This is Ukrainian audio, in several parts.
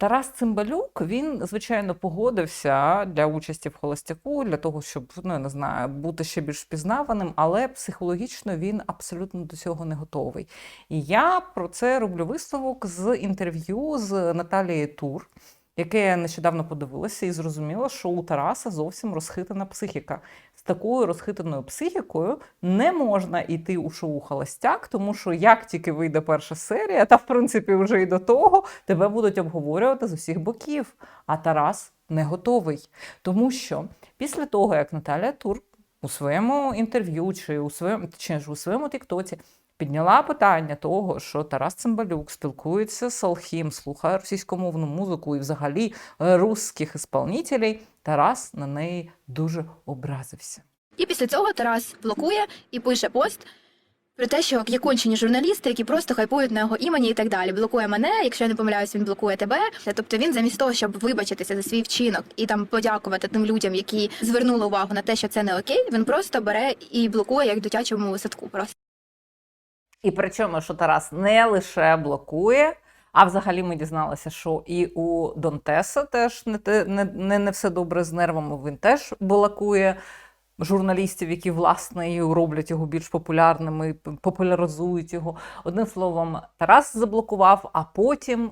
Тарас Цимбалюк, він, звичайно, погодився для участі в холостяку, для того, щоб ну, я не знаю, бути ще більш впізнаваним, але психологічно він абсолютно до цього не готовий. І я про це роблю висновок з інтерв'ю з Наталією Тур, яке я нещодавно подивилася, і зрозуміла, що у Тараса зовсім розхитана психіка. З такою розхитаною психікою не можна йти у шоу Холостяк, тому що як тільки вийде перша серія, та в принципі вже і до того тебе будуть обговорювати з усіх боків. А Тарас не готовий. Тому що після того, як Наталія Тур у своєму інтерв'ю чи у своєму чи ж у своєму тіктоці підняла питання того, що Тарас Цимбалюк спілкується з Алхім, слухає російськомовну музику і взагалі е, русських ісполнителей, Тарас на неї дуже образився. І після цього Тарас блокує і пише пост про те, що є кончені журналісти, які просто хайпують на його імені і так далі. Блокує мене, якщо я не помиляюсь, він блокує тебе. Тобто він замість того, щоб вибачитися за свій вчинок і там подякувати тим людям, які звернули увагу на те, що це не окей, він просто бере і блокує як дитячому садку. Просто. І причому, що Тарас не лише блокує, а взагалі ми дізналися, що і у Донтеса теж не, не, не, не все добре з нервами. Він теж блокує журналістів, які власне і роблять його більш популярними, популяризують його. Одним словом, Тарас заблокував, а потім,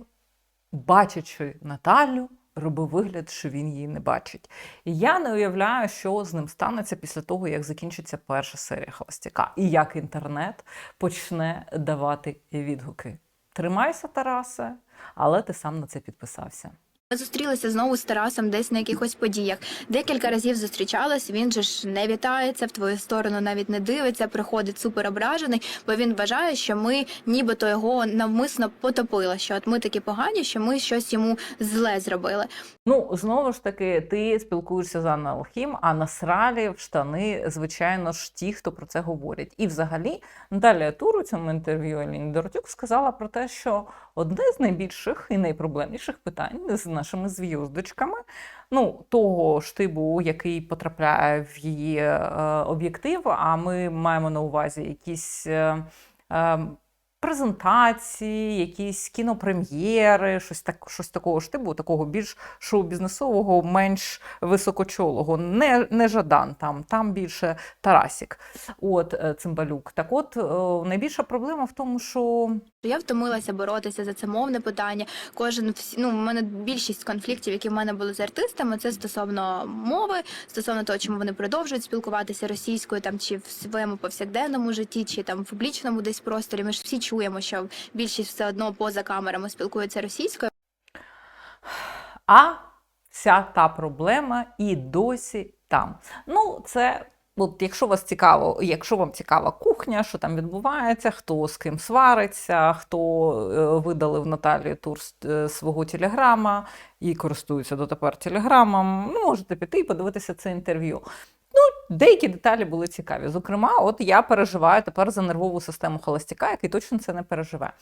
бачачи Наталю, робив вигляд, що він її не бачить. І я не уявляю, що з ним станеться після того, як закінчиться перша серія Холостяка, і як інтернет почне давати відгуки. Тримайся, Тарасе, але ти сам на це підписався. Ми зустрілися знову з Тарасом десь на якихось подіях. Декілька разів зустрічалась. Він же ж не вітається в твою сторону, навіть не дивиться, приходить супер ображений, бо він вважає, що ми нібито його навмисно потопили. Що от ми такі погані, що ми щось йому зле зробили. Ну, знову ж таки, ти спілкуєшся з Анною Алхім, а насралі в штани, звичайно ж, ті, хто про це говорять. І взагалі Наталія Тур у цьому інтерв'ю Еліні Доротюк сказала про те, що одне з найбільших і найпроблемніших питань з нашими зв'юздочками, ну, того штибу, який потрапляє в її е, об'єктив, а ми маємо на увазі якісь. Е, е, презентації, якісь кінопрем'єри, щось так, щось такого штибу, такого більш шоу-бізнесового, менш високочолого. Не, не Жадан, там, там більше Тарасік, от е, Цимбалюк. Так от, е, найбільша проблема в тому, що Я втомилася боротися за це мовне питання. Кожен ну, у мене більшість конфліктів, які в мене були з артистами, це стосовно мови, стосовно того, чому вони продовжують спілкуватися російською, там чи в своєму повсякденному житті, чи там в публічному десь просторі. Ми ж всі чуємо, що більшість все одно поза камерами спілкується російською. а вся та проблема і досі там. Ну, це. От, якщо вас цікаво, якщо вам цікава кухня, що там відбувається, хто з ким свариться, хто е, видалив Наталії Тур е, свого телеграма і користується дотепер телеграмом, ну, можете піти і подивитися це інтерв'ю. Ну, деякі деталі були цікаві. Зокрема, от я переживаю тепер за нервову систему холостяка, який точно це не переживе.